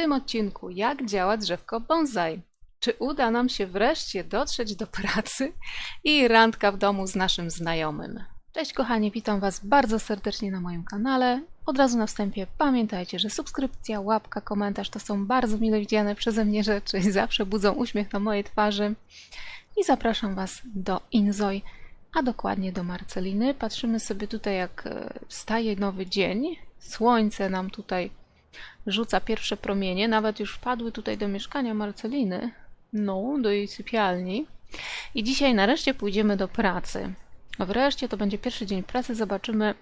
tym odcinku jak działa drzewko bonsai. Czy uda nam się wreszcie dotrzeć do pracy i randka w domu z naszym znajomym? Cześć kochani, witam Was bardzo serdecznie na moim kanale. Od razu na wstępie pamiętajcie, że subskrypcja, łapka, komentarz to są bardzo mile widziane przeze mnie rzeczy i zawsze budzą uśmiech na mojej twarzy. I zapraszam Was do Inzoi, a dokładnie do Marceliny. Patrzymy sobie tutaj jak e, wstaje nowy dzień. Słońce nam tutaj rzuca pierwsze promienie, nawet już wpadły tutaj do mieszkania Marceliny, no, do jej sypialni. I dzisiaj nareszcie pójdziemy do pracy. Wreszcie to będzie pierwszy dzień pracy, zobaczymy.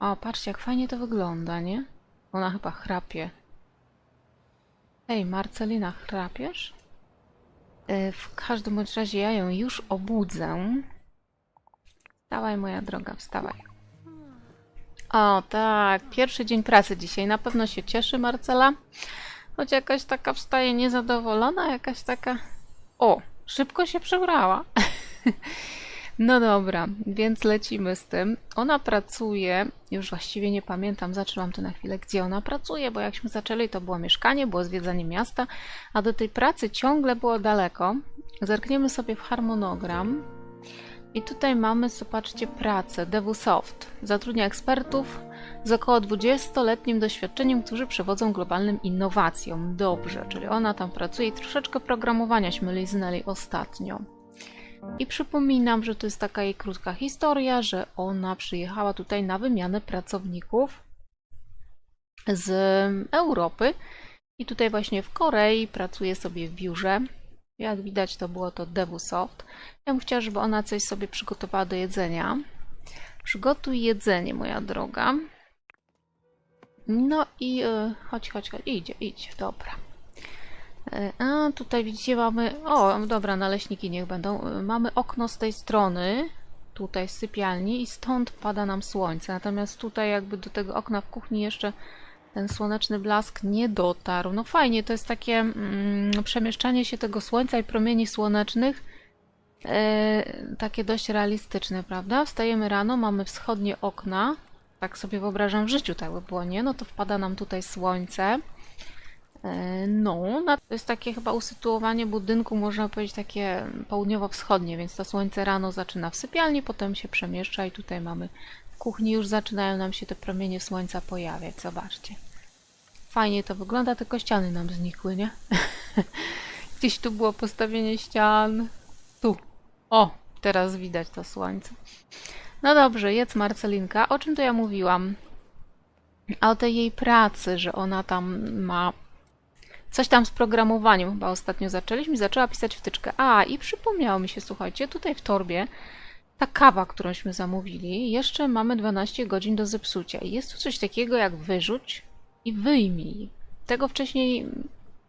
O, patrzcie, jak fajnie to wygląda, nie? Ona chyba chrapie. Ej, Marcelina, chrapiesz? E, W każdym bądź razie ja ją już obudzę. Wstawaj, moja droga, wstawaj. O, tak, pierwszy dzień pracy dzisiaj. Na pewno się cieszy Marcela. Choć jakaś taka wstaje niezadowolona, jakaś taka. O, szybko się przebrała. No dobra, więc lecimy z tym. Ona pracuje, już właściwie nie pamiętam, zaczęłam to na chwilę, gdzie ona pracuje, bo jakśmy zaczęli, to było mieszkanie, było zwiedzanie miasta, a do tej pracy ciągle było daleko. Zerkniemy sobie w harmonogram. I tutaj mamy, zobaczcie, pracę DewSoft. Zatrudnia ekspertów z około 20-letnim doświadczeniem, którzy przewodzą globalnym innowacjom. Dobrze, czyli ona tam pracuje i troszeczkę programowania liznęli ostatnio. I przypominam, że to jest taka jej krótka historia, że ona przyjechała tutaj na wymianę pracowników z Europy i tutaj właśnie w Korei pracuje sobie w biurze. Jak widać, to było to DewSoft. Ja bym chciała, żeby ona coś sobie przygotowała do jedzenia. Przygotuj jedzenie, moja droga. No i y, chodź, chodź, chodź. Idzie, idź, dobra. Y, A tutaj widzicie mamy. O, dobra, naleśniki niech będą. Y, Mamy okno z tej strony, tutaj z sypialni, i stąd pada nam słońce. Natomiast tutaj, jakby do tego okna w kuchni jeszcze ten słoneczny blask nie dotarł. No fajnie, to jest takie mm, przemieszczanie się tego słońca i promieni słonecznych. E, takie dość realistyczne, prawda? Wstajemy rano, mamy wschodnie okna. Tak sobie wyobrażam w życiu, tak by było, nie? No to wpada nam tutaj słońce. E, No, to jest takie chyba usytuowanie budynku, można powiedzieć takie południowo-wschodnie, więc to słońce rano zaczyna w sypialni, potem się przemieszcza i tutaj mamy w kuchni już zaczynają nam się te promienie słońca pojawiać, zobaczcie. Fajnie to wygląda, tylko ściany nam znikły, nie? Gdzieś tu było postawienie ścian. Tu. O, teraz widać to słońce. No dobrze, jedz Marcelinka. O czym to ja mówiłam? A o tej jej pracy, że ona tam ma coś tam z programowaniem chyba ostatnio zaczęliśmy. Zaczęła pisać wtyczkę. A, i przypomniało mi się, słuchajcie, tutaj w torbie ta kawa, którąśmy zamówili, jeszcze mamy 12 godzin do zepsucia. I jest tu coś takiego jak wyrzuć i wyjmij. Tego wcześniej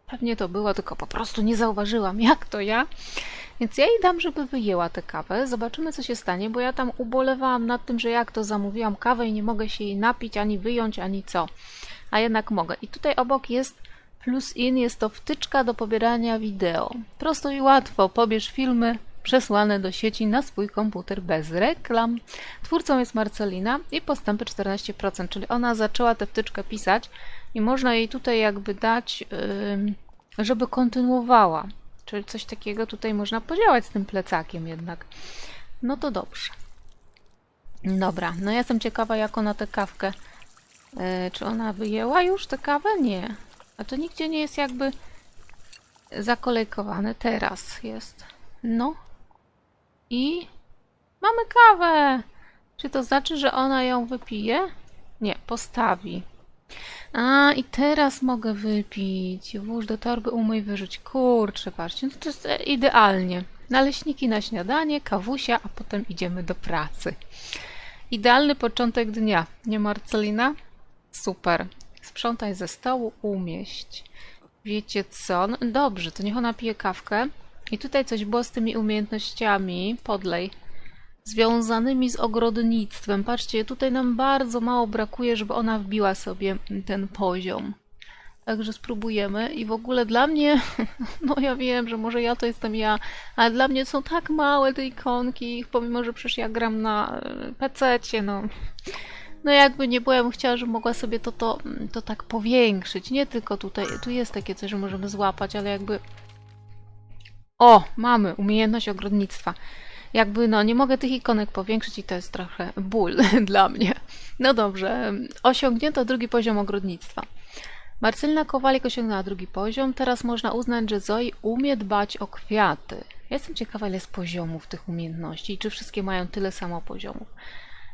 pewnie to było, tylko po prostu nie zauważyłam, jak to ja. Więc ja jej dam, żeby wyjęła tę kawę. Zobaczymy, co się stanie, bo ja tam ubolewałam nad tym, że jak to zamówiłam kawę i nie mogę się jej napić, ani wyjąć, ani co. A jednak mogę. I tutaj obok jest plus in, jest to wtyczka do pobierania wideo. Prosto i łatwo. Pobierz filmy przesłane do sieci na swój komputer bez reklam. Twórcą jest Marcelina i postępy 14%, czyli ona zaczęła tę wtyczkę pisać i można jej tutaj jakby dać, żeby kontynuowała. Czyli coś takiego tutaj można podziałać z tym plecakiem jednak. No to dobrze. Dobra, no ja jestem ciekawa jak ona tę kawkę, yy, czy ona wyjęła już tę kawę? Nie. A to nigdzie nie jest jakby zakolejkowane. Teraz jest. No. I mamy kawę. Czy to znaczy, że ona ją wypije? Nie, postawi. A, i teraz mogę wypić. Włóż do torby, umyj, wyrzuć. Kurczę, patrzcie, no to jest e, idealnie. Naleśniki na śniadanie, kawusia, a potem idziemy do pracy. Idealny początek dnia, nie Marcelina? Super. Sprzątaj ze stołu, umieść. Wiecie co? No, dobrze, to niech ona pije kawkę. I tutaj coś było z tymi umiejętnościami. Podlej związanymi z ogrodnictwem. Patrzcie, tutaj nam bardzo mało brakuje, żeby ona wbiła sobie ten poziom. Także spróbujemy. I w ogóle dla mnie, no ja wiem, że może ja to jestem ja, ale dla mnie są tak małe te ikonki, pomimo, że przecież ja gram na PC, no. No jakby nie bym chciała, żeby mogła sobie to, to, to tak powiększyć. Nie tylko tutaj, tu jest takie coś, że możemy złapać, ale jakby... O, mamy umiejętność ogrodnictwa. Jakby, no, nie mogę tych ikonek powiększyć i to jest trochę ból dla mnie. No dobrze, osiągnięto drugi poziom ogrodnictwa. Marcelina Kowalik osiągnęła drugi poziom. Teraz można uznać, że Zoe umie dbać o kwiaty. Ja jestem ciekawa, ile jest poziomów tych umiejętności i czy wszystkie mają tyle samo poziomów.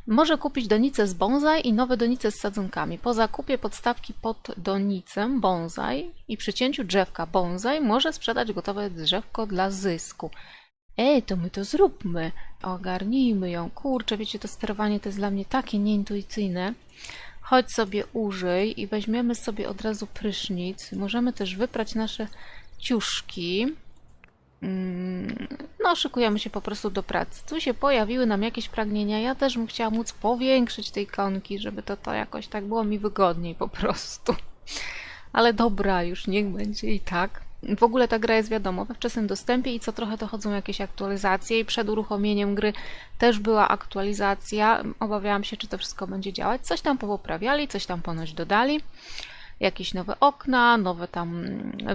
Może kupić donice z bonsai i nowe donice z sadzonkami. Po zakupie podstawki pod donicę bonsai i przycięciu drzewka bonsai może sprzedać gotowe drzewko dla zysku. Ej, to my to zróbmy. Ogarnijmy ją. Kurczę, wiecie, to sterowanie to jest dla mnie takie nieintuicyjne. Chodź sobie użyj i weźmiemy sobie od razu prysznic. Możemy też wyprać nasze ciuszki. Mm, No, szykujemy się po prostu do pracy. Tu się pojawiły nam jakieś pragnienia. Ja też bym chciała móc powiększyć tej ikonki, żeby to, to jakoś tak było mi wygodniej po prostu. Ale dobra, już niech będzie i tak. W ogóle ta gra jest wiadomo we wczesnym dostępie i co trochę dochodzą jakieś aktualizacje i przed uruchomieniem gry też była aktualizacja. Obawiałam się, czy to wszystko będzie działać. Coś tam popoprawiali, coś tam ponoć dodali. Jakieś nowe okna, nowe tam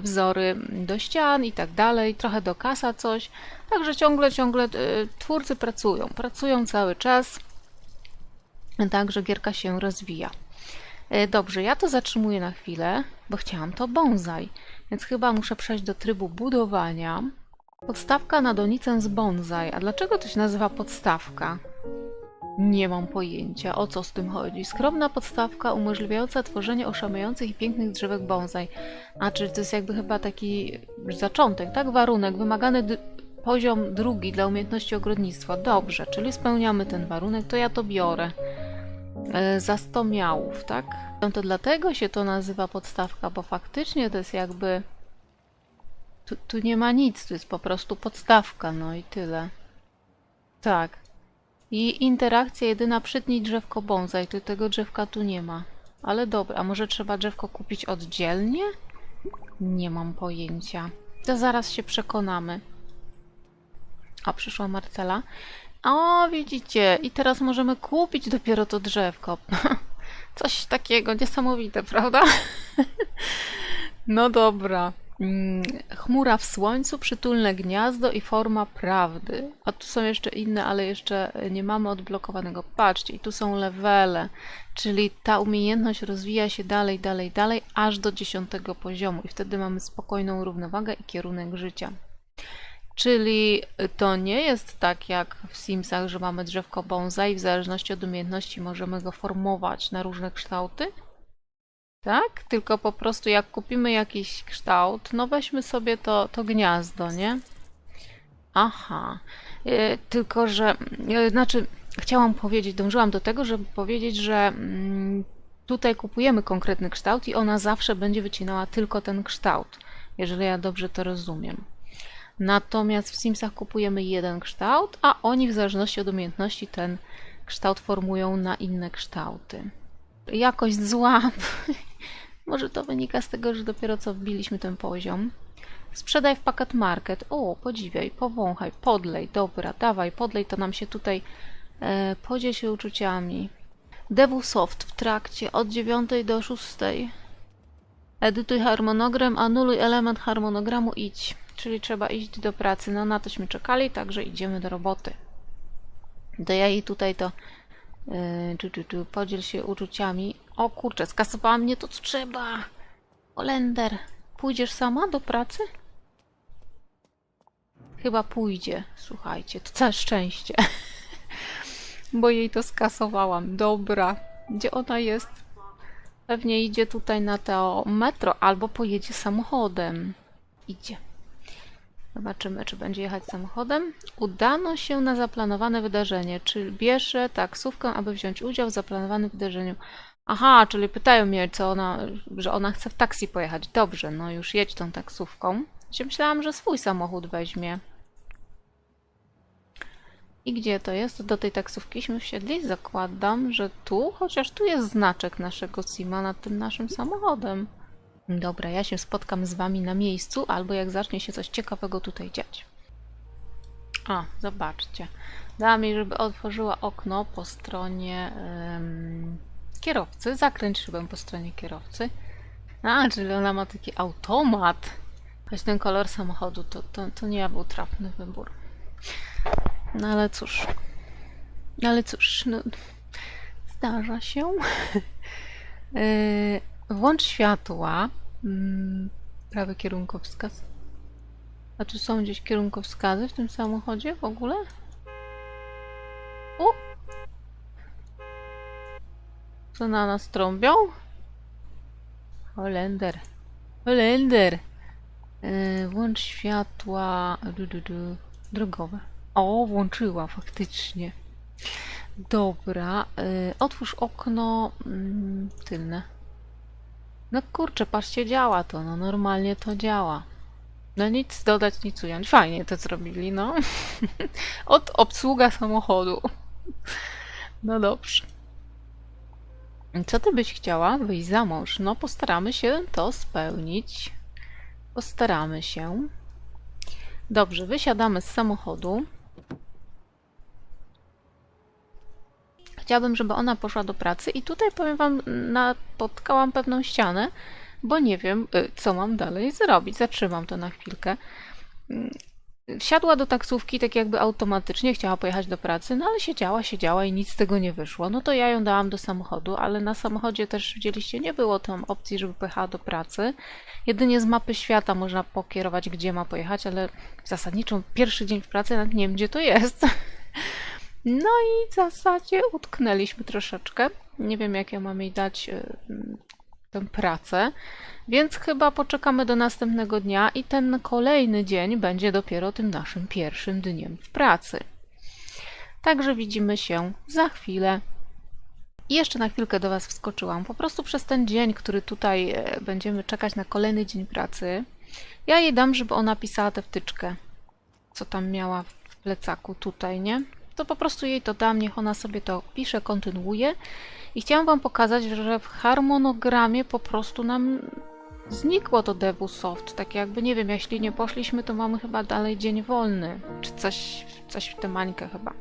wzory do ścian i tak dalej. Trochę do kasa coś. Także ciągle, ciągle y, twórcy pracują. Pracują cały czas. Także gierka się rozwija. Y, Dobrze, ja to zatrzymuję na chwilę, bo chciałam to bonsai. Więc chyba muszę przejść do trybu budowania. Podstawka na donicę z bonsai. A dlaczego to się nazywa podstawka? Nie mam pojęcia, o co z tym chodzi. Skromna podstawka umożliwiająca tworzenie oszałamiających i pięknych drzewek bonsai. A czy to jest jakby chyba taki zaczątek, tak? Warunek, wymagany poziom drugi dla umiejętności ogrodnictwa. Dobrze, czyli spełniamy ten warunek, to ja to biorę. E, za 100 miałów, tak? No to dlatego się to nazywa podstawka, bo faktycznie to jest jakby. Tu, tu nie ma nic, to jest po prostu podstawka, no i tyle. Tak. I interakcja jedyna przytnij drzewko bonsai, to tego drzewka tu nie ma. Ale dobra, może trzeba drzewko kupić oddzielnie? Nie mam pojęcia. To zaraz się przekonamy. A przyszła Marcela. O, widzicie, i teraz możemy kupić dopiero to drzewko. Coś takiego niesamowite, prawda? No dobra. Mm, Chmura w słońcu, przytulne gniazdo i forma prawdy. A tu są jeszcze inne, ale jeszcze nie mamy odblokowanego. Patrzcie, i tu są levele, czyli ta umiejętność rozwija się dalej, dalej, dalej, aż do dziesiątego poziomu i wtedy mamy spokojną równowagę i kierunek życia. Czyli to nie jest tak jak w Simsach, że mamy drzewko bonsai i w zależności od umiejętności możemy go formować na różne kształty? Tak? Tylko po prostu jak kupimy jakiś kształt, no weźmy sobie to, to gniazdo, nie? Aha. E, tylko, że e, znaczy chciałam powiedzieć, dążyłam do tego, żeby powiedzieć, że mm, tutaj kupujemy konkretny kształt i ona zawsze będzie wycinała tylko ten kształt, jeżeli ja dobrze to rozumiem. Natomiast w Simsach kupujemy jeden kształt, a oni w zależności od umiejętności ten kształt formują na inne kształty. Jakość zła. Może to wynika z tego, że dopiero co wbiliśmy ten poziom. Sprzedaj w Packet Market. O, podziwiaj, powąchaj, podlej. Dobra, dawaj, podlej, to nam się tutaj e, się uczuciami. Devu Soft w trakcie od 9 do 6. Edytuj harmonogram, anuluj element harmonogramu, idź. Czyli trzeba iść do pracy. No na tośmy czekali, także idziemy do roboty. To ja jej tutaj to yy, podziel się uczuciami. O kurczę, skasowała mnie to co trzeba. Olender, pójdziesz sama do pracy? Chyba pójdzie, słuchajcie, to całe szczęście. Bo jej to skasowałam. Dobra, gdzie ona jest? Pewnie idzie tutaj na to metro albo pojedzie samochodem. Idzie. Zobaczymy, czy będzie jechać samochodem. Udano się na zaplanowane wydarzenie. Czy bierze taksówkę, aby wziąć udział w zaplanowanym wydarzeniu? Aha, czyli pytają mnie, co ona, że ona chce w taksi pojechać. Dobrze, no już jedź tą taksówką. Ja myślałam, że swój samochód weźmie. I gdzie to jest? Do tej taksówkiśmy wsiedli? Zakładam, że tu, chociaż tu jest znaczek naszego Sima nad tym naszym samochodem. Dobra, ja się spotkam z wami na miejscu, albo jak zacznie się coś ciekawego tutaj dziać. O, zobaczcie. Dała mi, żeby otworzyła okno po stronie kierowcy. Zakręć po stronie kierowcy. A, czyli ona ma taki automat. Choć ten kolor samochodu to, to, to nie był trafny wybór. No ale cóż. No ale cóż, no, zdarza się. Yy, włącz światła. Mm, prawy kierunkowskaz. A czy są gdzieś kierunkowskazy w tym samochodzie w ogóle? U! Co na nas trąbią? Holender. Holender! Yy, włącz światła du, du, du, drogowe. O, włączyła faktycznie. Dobra, yy, otwórz okno mm, tylne. No kurczę, patrzcie, działa to, no normalnie to działa. No nic dodać, nic ująć. Fajnie to zrobili, no. Od obsługa samochodu. No dobrze. Co ty byś chciała? Wyjść za mąż. No postaramy się to spełnić. Postaramy się. Dobrze, wysiadamy z samochodu. Chciałabym, żeby ona poszła do pracy i tutaj powiem wam, napotkałam pewną ścianę, bo nie wiem, y, co mam dalej zrobić. Zatrzymam to na chwilkę. Wsiadła do taksówki tak jakby automatycznie, chciała pojechać do pracy, no ale siedziała, siedziała i nic z tego nie wyszło. No to ja ją dałam do samochodu, ale na samochodzie też widzieliście, nie było tam opcji, żeby pojechała do pracy. Jedynie z mapy świata można pokierować, gdzie ma pojechać, ale zasadniczo pierwszy dzień w pracy nawet nie wiem, gdzie to jest. No i w zasadzie utknęliśmy troszeczkę. Nie wiem, jak ja mam jej dać y, tę pracę, więc chyba poczekamy do następnego dnia i ten kolejny dzień będzie dopiero tym naszym pierwszym dniem w pracy. Także widzimy się za chwilę. I jeszcze na chwilkę do Was wskoczyłam. Po prostu przez ten dzień, który tutaj e, będziemy czekać na kolejny dzień pracy, ja jej dam, żeby ona pisała tę wtyczkę, co tam miała w plecaku tutaj, nie? To po prostu jej to dam, niech ona sobie to pisze, kontynuuje. I chciałam Wam pokazać, że w harmonogramie po prostu nam znikło to Debusoft. Tak jakby, nie wiem, jeśli nie poszliśmy, to mamy chyba dalej dzień wolny. Czy coś, coś w tę mańkę chyba.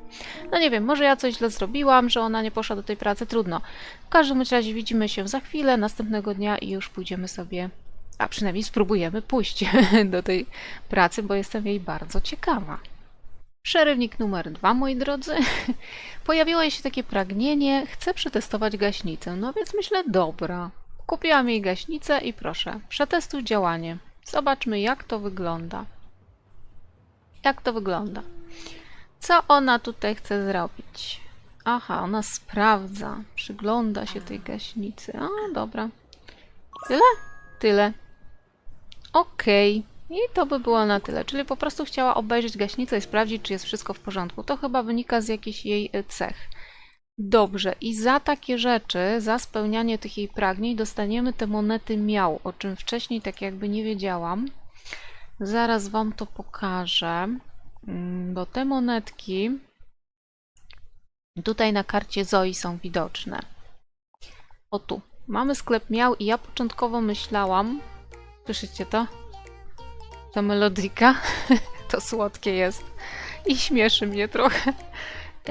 No nie wiem, może ja coś źle zrobiłam, że ona nie poszła do tej pracy, trudno. W każdym razie widzimy się za chwilę, następnego dnia i już pójdziemy sobie, a przynajmniej spróbujemy pójść do tej pracy, bo jestem jej bardzo ciekawa. Przerywnik numer dwa, moi drodzy. Pojawiło się takie pragnienie, chcę przetestować gaśnicę. No więc myślę, dobra. Kupiłam jej gaśnicę i proszę, przetestuj działanie. Zobaczmy, jak to wygląda. Jak to wygląda? Co ona tutaj chce zrobić? Aha, ona sprawdza, przygląda się tej gaśnicy. A, dobra. Tyle? Tyle. Okej. I to by było na tyle. Czyli po prostu chciała obejrzeć gaśnicę i sprawdzić, czy jest wszystko w porządku. To chyba wynika z jakichś jej e, cech. Dobrze, i za takie rzeczy, za spełnianie tych jej pragnień, dostaniemy te monety miał, o czym wcześniej tak jakby nie wiedziałam. Zaraz Wam to pokażę, mm, bo te monetki tutaj na karcie Zoi są widoczne. O tu, mamy sklep miał i ja początkowo myślałam, słyszycie to? Ta melodyka, to słodkie jest i śmieszy mnie trochę.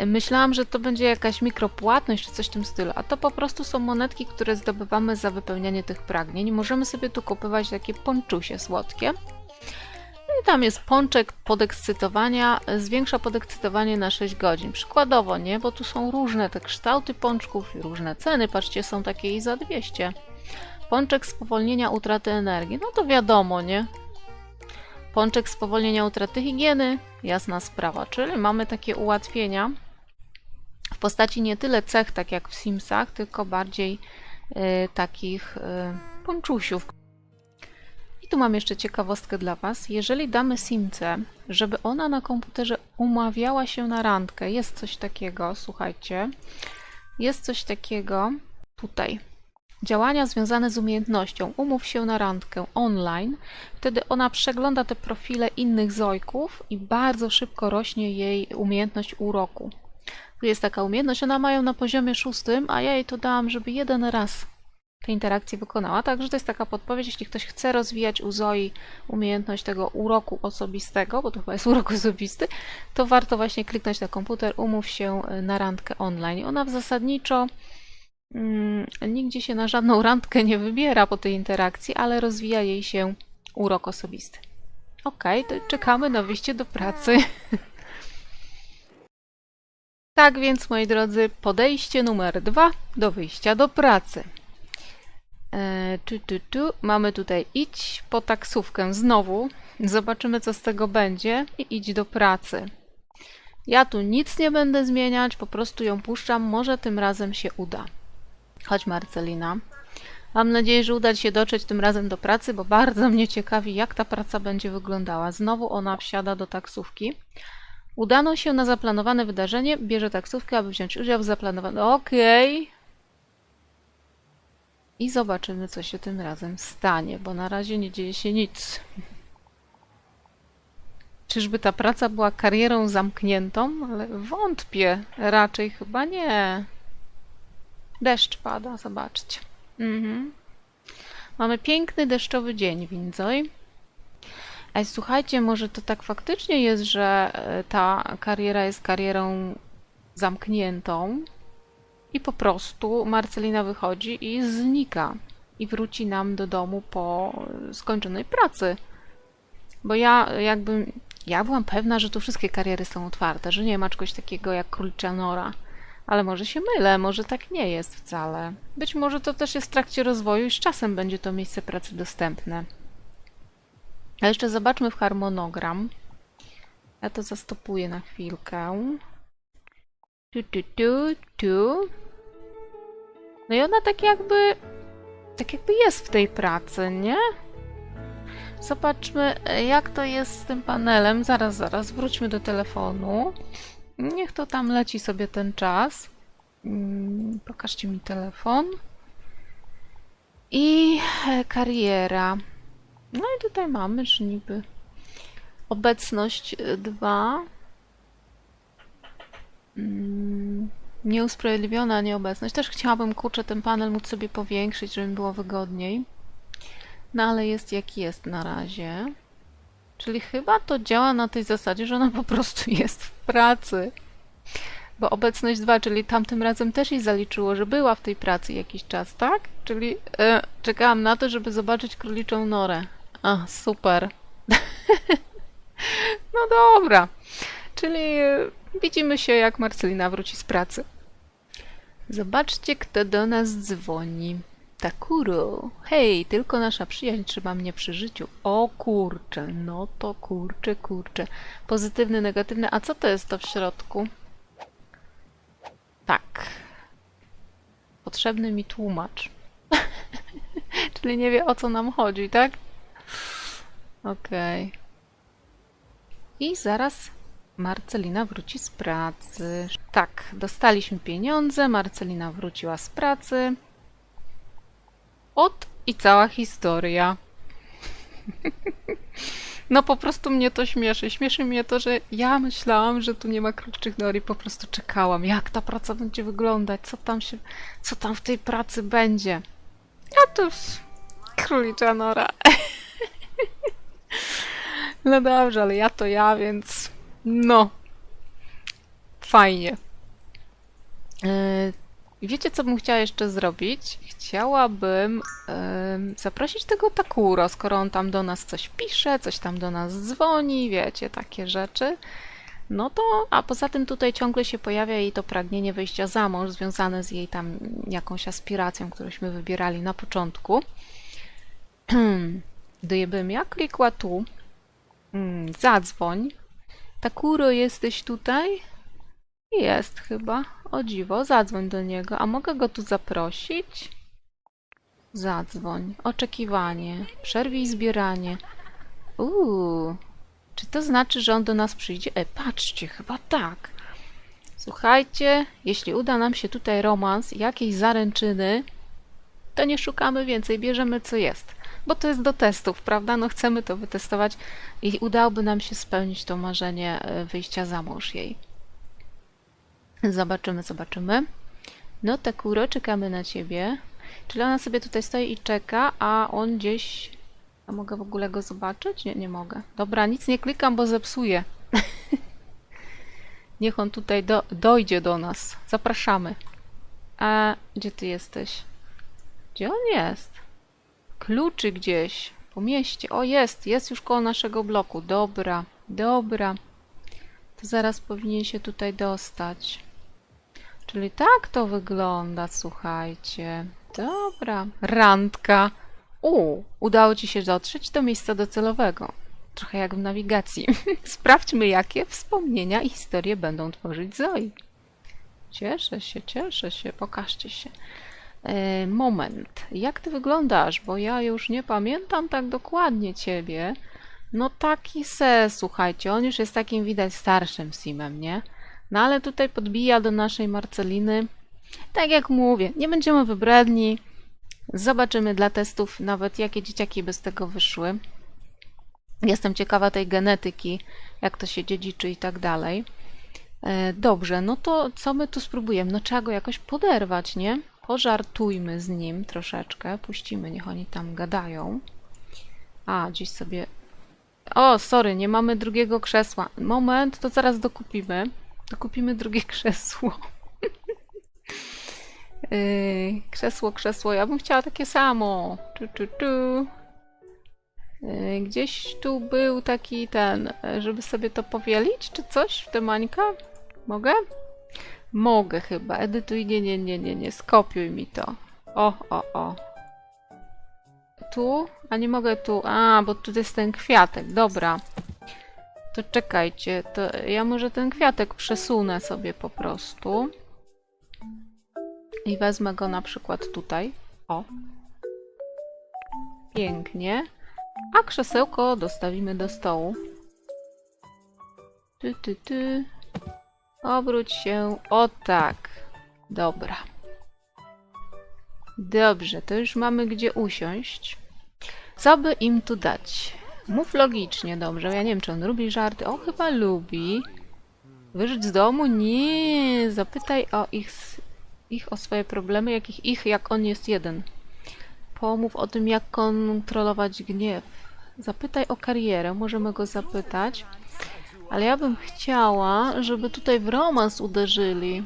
Myślałam, że to będzie jakaś mikropłatność czy coś w tym stylu, a to po prostu są monetki, które zdobywamy za wypełnianie tych pragnień. Możemy sobie tu kupować takie ponczusie słodkie. No i tam jest pączek podekscytowania, zwiększa podekscytowanie na 6 godzin. Przykładowo, nie? Bo tu są różne te kształty pączków i różne ceny. Patrzcie, są takie i za 200. Pączek spowolnienia utraty energii. No to wiadomo, nie? Pączek spowolnienia utraty higieny, jasna sprawa, czyli mamy takie ułatwienia w postaci nie tyle cech, tak jak w Simsach, tylko bardziej y, takich y. I tu mam jeszcze ciekawostkę dla Was. Jeżeli damy Simce, żeby ona na komputerze umawiała się na randkę, jest coś takiego, słuchajcie, jest coś takiego tutaj. Działania związane z umiejętnością. Umów się na randkę online. Wtedy ona przegląda te profile innych zojków i bardzo szybko rośnie jej umiejętność uroku. Tu jest taka umiejętność, ona ma ją na poziomie szóstym, a ja jej to dałam, żeby jeden raz tę interakcję wykonała. Także to jest taka podpowiedź, jeśli ktoś chce rozwijać u Zoi umiejętność tego uroku osobistego, bo to chyba jest urok osobisty, to warto właśnie kliknąć na komputer, umów się na randkę online. Ona w zasadniczo nigdzie się na żadną randkę nie wybiera po tej interakcji, ale rozwija jej się urok osobisty. Okej, to czekamy na wyjście do pracy. tak więc, moi drodzy, podejście numer dwa do wyjścia do pracy. E, tu, tu, tu. Mamy tutaj idź po taksówkę znowu. Zobaczymy, co z tego będzie i idź do pracy. Ja tu nic nie będę zmieniać, po prostu ją puszczam. Może tym razem się uda. Chodź, Marcelina. Mam nadzieję, że uda Ci się dotrzeć tym razem do pracy, bo bardzo mnie ciekawi, jak ta praca będzie wyglądała. Znowu ona wsiada do taksówki. Udano się na zaplanowane wydarzenie. Bierze taksówkę, aby wziąć udział w zaplanowanym. Okej. I zobaczymy, co się tym razem stanie, bo na razie nie dzieje się nic. Czyżby ta praca była karierą zamkniętą? Ale wątpię. Raczej chyba nie. Deszcz pada, zobaczcie. Mhm. Mamy piękny deszczowy dzień, Windzoj. Ej, słuchajcie, może to tak faktycznie jest, że e, ta kariera jest karierą zamkniętą i po prostu Marcelina wychodzi i znika i wróci nam do domu po skończonej pracy. Bo ja jakby, ja byłam pewna, że tu wszystkie kariery są otwarte, że nie ma czegoś takiego jak królicza nora. Ale może się mylę, może tak nie jest wcale. Być może to też jest w trakcie rozwoju i z czasem będzie to miejsce pracy dostępne. A jeszcze zobaczmy w harmonogram. Ja to zastopuję na chwilkę. Tu, tu, tu, tu. No i ona tak jakby... Tak jakby jest w tej pracy, nie? Zobaczmy, jak to jest z tym panelem. Zaraz, zaraz, wróćmy do telefonu. Niech to tam leci sobie ten czas. Mm, Pokażcie mi telefon. I e, kariera. No i tutaj mamy, że niby obecność 2. Nieusprawiedliwiona nieobecność. Też chciałabym, kurczę, ten panel móc sobie powiększyć, żeby mi było wygodniej. No ale jest jak jest na razie. Czyli chyba to działa na tej zasadzie, że ona po prostu jest w pracy. Bo obecność 2, czyli tamtym razem też jej zaliczyło, że była w tej pracy jakiś czas, tak? Czyli e, czekałam na to, żeby zobaczyć króliczą norę. A, super. no dobra. Czyli e, widzimy się, jak Marcelina wróci z pracy. Zobaczcie, kto do nas dzwoni. Takuro. Hej, tylko nasza przyjaźń trzyma mnie przy życiu. O kurczę, no to kurczę, kurczę. Pozytywny, negatywny. A co to jest to w środku? Tak. Potrzebny mi tłumacz. Czyli nie wie o co nam chodzi, tak? Okej. I zaraz Marcelina wróci z pracy. Tak, dostaliśmy pieniądze, Marcelina wróciła z pracy. Ot i cała historia. No po prostu mnie to śmieszy. Śmieszy mnie to, że ja myślałam, że tu nie ma krótszych nor i po prostu czekałam, jak ta praca będzie wyglądać, co tam się, co tam w tej pracy będzie. A to królicza nora. No dobrze, ale ja to ja, więc no. Fajnie. E, Wiecie, co bym chciała jeszcze zrobić? Chciałabym em, zaprosić tego Takuro, skoro on tam do nas coś pisze, coś tam do nas dzwoni, wiecie, takie rzeczy. No to, a poza tym tutaj ciągle się pojawia jej to pragnienie wyjścia za mąż, związane z jej tam jakąś aspiracją, którąśmy wybierali na początku. Gdybym ja klikła tu, mm, zadzwoń. Takuro, jesteś tutaj? Jest chyba. O dziwo, zadzwoń do niego. A mogę go tu zaprosić? Zadzwoń. Oczekiwanie. Przerwij zbieranie. Uuu. Czy to znaczy, że on do nas przyjdzie? E, patrzcie, chyba tak. Słuchajcie, jeśli uda nam się tutaj romans, jakiejś zaręczyny, to nie szukamy więcej, bierzemy co jest. Bo to jest do testów, prawda? No chcemy to wytestować i udałoby nam się spełnić to marzenie e, wyjścia za mąż jej. Zobaczymy, zobaczymy. No Takuro, czekamy na ciebie. Czyli ona sobie tutaj stoi i czeka, a on gdzieś... A mogę w ogóle go zobaczyć? Nie, nie mogę. Dobra, nic nie klikam, bo zepsuję. Niech on tutaj do, dojdzie do nas. Zapraszamy. A gdzie ty jesteś? Gdzie on jest? Kluczy gdzieś. Po mieście. O, jest. Jest już koło naszego bloku. Dobra. Dobra. To zaraz powinien się tutaj dostać. Czyli tak to wygląda, słuchajcie. Dobra. Randka. U, udało ci się dotrzeć do miejsca docelowego. Trochę jak w nawigacji. Sprawdźmy, jakie wspomnienia i historie będą tworzyć Zoe. Cieszę się, cieszę się. Pokażcie się. E, moment. Jak ty wyglądasz? Bo ja już nie pamiętam tak dokładnie ciebie. No taki se, słuchajcie, on już jest takim widać starszym simem, nie? No ale tutaj podbija do naszej Marceliny. Tak jak mówię, nie będziemy wybredni. Zobaczymy dla testów nawet jakie dzieciaki bez tego wyszły. Jestem ciekawa tej genetyki, jak to się dziedziczy i tak dalej. E, Dobrze, no to co my tu spróbujemy? No trzeba go jakoś poderwać, nie? Pożartujmy z nim troszeczkę. Puścimy, niech oni tam gadają. A, gdzieś sobie... O, sorry, nie mamy drugiego krzesła. Moment, to zaraz dokupimy. Dokupimy drugie krzesło. Yy, krzesło, krzesło. Ja bym chciała takie samo. Tu, tu, tu. Yy, Gdzieś tu był taki ten, żeby sobie to powielić, czy coś w temańka? Mogę? Mogę chyba. Edytuj, nie, nie, nie, nie, nie. Skopiuj mi to. O, o, o. Tu? A nie mogę tu. A, bo tu jest ten kwiatek. Dobra. To czekajcie. To ja może ten kwiatek przesunę sobie po prostu. I wezmę go na przykład tutaj. O. Pięknie. A krzesełko dostawimy do stołu. Ty, ty, ty. Obróć się. O tak. Dobra. Dobrze, to już mamy gdzie usiąść. Co by im tu dać? Mów logicznie, dobrze. Ja nie wiem, czy on lubi żarty. O, chyba lubi. Wyżyć z domu? Nie. Zapytaj o ich, ich o swoje problemy, jakich ich, jak on jest jeden. Pomów o tym, jak kontrolować gniew. Zapytaj o karierę, możemy go zapytać. Ale ja bym chciała, żeby tutaj w romans uderzyli.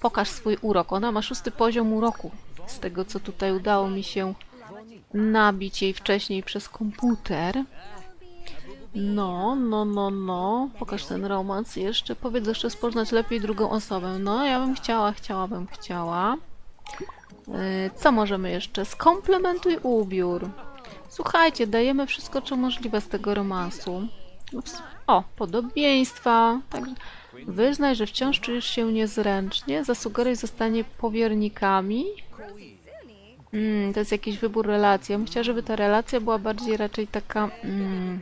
Pokaż swój urok. Ona ma szósty poziom uroku. Z tego, co tutaj udało mi się nabić jej wcześniej przez komputer. No, no, no, no. Pokaż ten romans jeszcze. Powiedz jeszcze poznać lepiej drugą osobę. No, ja bym chciała, chciałabym, chciała. Yy, Co możemy jeszcze? Skomplementuj ubiór. Słuchajcie, dajemy wszystko, co możliwe z tego romansu. Ups. O, podobieństwa. Także wyznaj, że wciąż czujesz się niezręcznie. Zasugeruj zostanie powiernikami. Mm, to jest jakiś wybór relacji. Ja bym chciała, żeby ta relacja była bardziej raczej taka mm,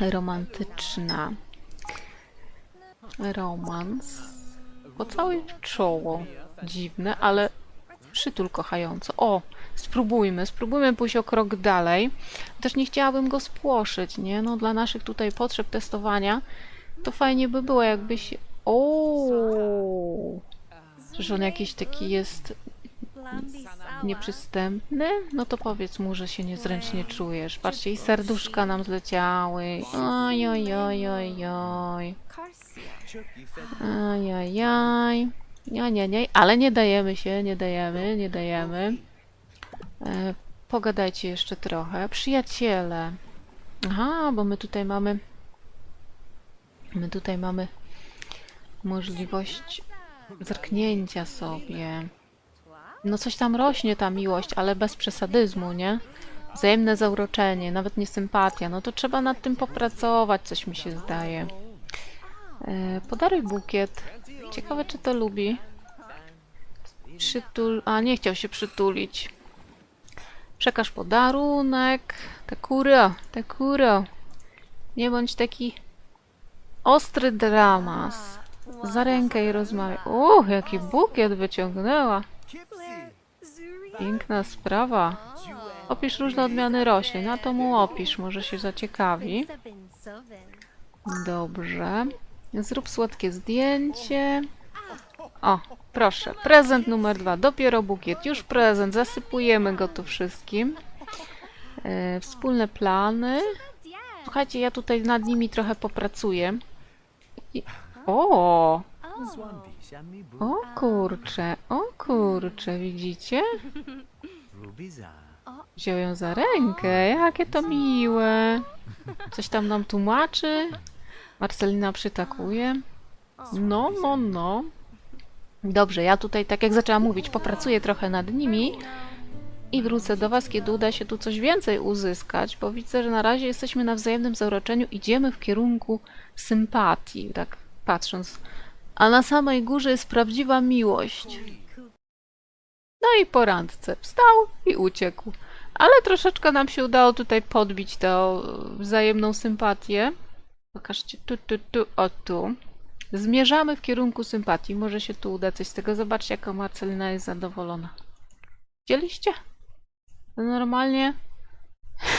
romantyczna. Romans. Pocałuj w czoło. Dziwne, ale przytul kochająco. O, spróbujmy, spróbujmy pójść o krok dalej. Też nie chciałabym go spłoszyć, nie? No dla naszych tutaj potrzeb testowania to fajnie by było, jakbyś... O, Że on jakiś taki jest nieprzystępny? No to powiedz mu, że się niezręcznie czujesz. Patrzcie, i serduszka nam zleciały. Oj, oj, oj, oj, oj. Ajajaj. Nie, nie, nie, ale nie dajemy się, nie dajemy, nie dajemy. E, pogadajcie jeszcze trochę. Przyjaciele. Aha, bo my tutaj mamy. My tutaj mamy możliwość zerknięcia sobie. No coś tam rośnie ta miłość, ale bez przesadyzmu, nie? Wzajemne zauroczenie, nawet nie sympatia. No to trzeba nad tym popracować, coś mi się zdaje. E, podaruj bukiet. Ciekawe, czy to lubi. Przytul... A, nie chciał się przytulić. Przekaż podarunek. Takuro, Takuro. Nie bądź taki ostry dramas. Za rękę i rozmawiaj. Uch, jaki bukiet wyciągnęła. Piękna sprawa. Opisz różne odmiany roślin. A to mu opisz, może się zaciekawi. Dobrze. Zrób słodkie zdjęcie. O, proszę. Prezent numer dwa. Dopiero bukiet. Już prezent. Zasypujemy go tu wszystkim. E, wspólne plany. Słuchajcie, ja tutaj nad nimi trochę popracuję. I... O! O kurcze, o kurcze, widzicie? Wziął ją za rękę, jakie to miłe. Coś tam nam tłumaczy. Marcelina przytakuje. No, no, no. Dobrze, ja tutaj, tak jak zaczęłam mówić, popracuję trochę nad nimi i wrócę do Was, kiedy uda się tu coś więcej uzyskać, bo widzę, że na razie jesteśmy na wzajemnym zauroczeniu, idziemy w kierunku sympatii, tak patrząc a na samej górze jest prawdziwa miłość. No i po randce wstał i uciekł. Ale troszeczkę nam się udało tutaj podbić tę wzajemną sympatię. Pokażcie, tu, tu, tu, o tu. Zmierzamy w kierunku sympatii. Może się tu uda coś z tego. Zobaczcie, jaka Marcelina jest zadowolona. Widzieliście? Normalnie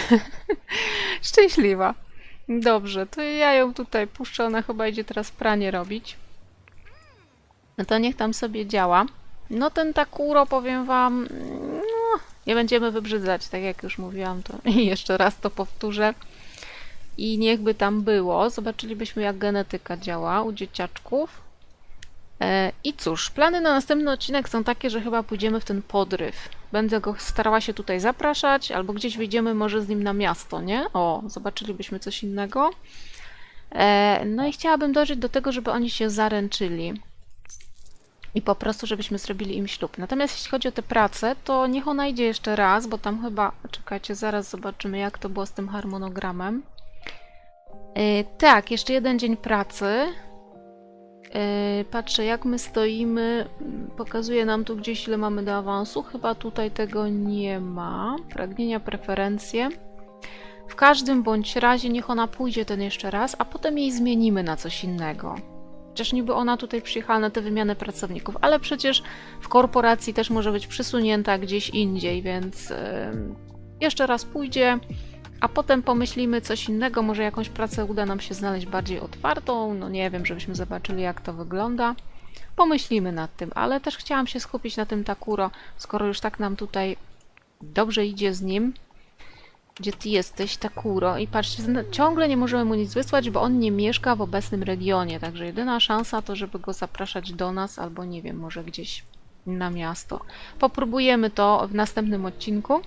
szczęśliwa. Dobrze, to ja ją tutaj puszczę. Ona chyba idzie teraz pranie robić. No to niech tam sobie działa. No ten Takuro, powiem wam, no, nie będziemy wybrzydzać, tak jak już mówiłam, to i jeszcze raz to powtórzę. I niechby tam było, zobaczylibyśmy jak genetyka działa u dzieciaczków. E, I cóż, plany na następny odcinek są takie, że chyba pójdziemy w ten podryw. Będę go starała się tutaj zapraszać, albo gdzieś wyjdziemy może z nim na miasto, nie? O, zobaczylibyśmy coś innego. E, No i chciałabym dążyć do tego, żeby oni się zaręczyli i po prostu, żebyśmy zrobili im ślub. Natomiast jeśli chodzi o tę pracę, to niech ona idzie jeszcze raz, bo tam chyba, czekajcie, zaraz zobaczymy, jak to było z tym harmonogramem. Yy, tak, jeszcze jeden dzień pracy. Yy, patrzę, jak my stoimy. Pokazuje nam tu gdzieś, ile mamy do awansu. Chyba tutaj tego nie ma. Pragnienia, preferencje. W każdym bądź razie niech ona pójdzie ten jeszcze raz, a potem jej zmienimy na coś innego. Chociaż niby ona tutaj przyjechała na tę wymianę pracowników, ale przecież w korporacji też może być przysunięta gdzieś indziej, więc jeszcze raz pójdzie, a potem pomyślimy coś innego, może jakąś pracę uda nam się znaleźć bardziej otwartą, no nie wiem, żebyśmy zobaczyli jak to wygląda. Pomyślimy nad tym, ale też chciałam się skupić na tym Takuro, skoro już tak nam tutaj dobrze idzie z nim. Gdzie ty jesteś, Takuro? I patrzcie, ciągle nie możemy mu nic wysłać, bo on nie mieszka w obecnym regionie. Także jedyna szansa to, żeby go zapraszać do nas, albo nie wiem, może gdzieś na miasto. Popróbujemy to w następnym odcinku.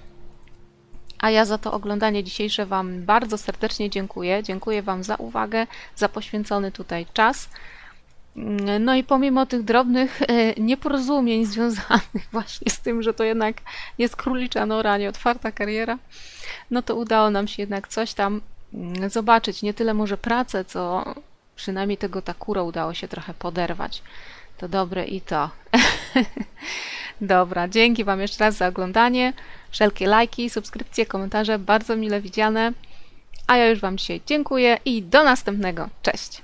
A ja za to oglądanie dzisiejsze Wam bardzo serdecznie dziękuję. Dziękuję Wam za uwagę, za poświęcony tutaj czas. No i pomimo tych drobnych e, nieporozumień związanych właśnie z tym, że to jednak jest królicza nora, nie otwarta kariera, no to udało nam się jednak coś tam mm, zobaczyć. Nie tyle może pracę, co przynajmniej tego Takuro udało się trochę poderwać. To dobre i to. Dobra, dzięki Wam jeszcze raz za oglądanie. Wszelkie lajki, subskrypcje, komentarze bardzo mile widziane. A ja już Wam dzisiaj dziękuję i do następnego. Cześć!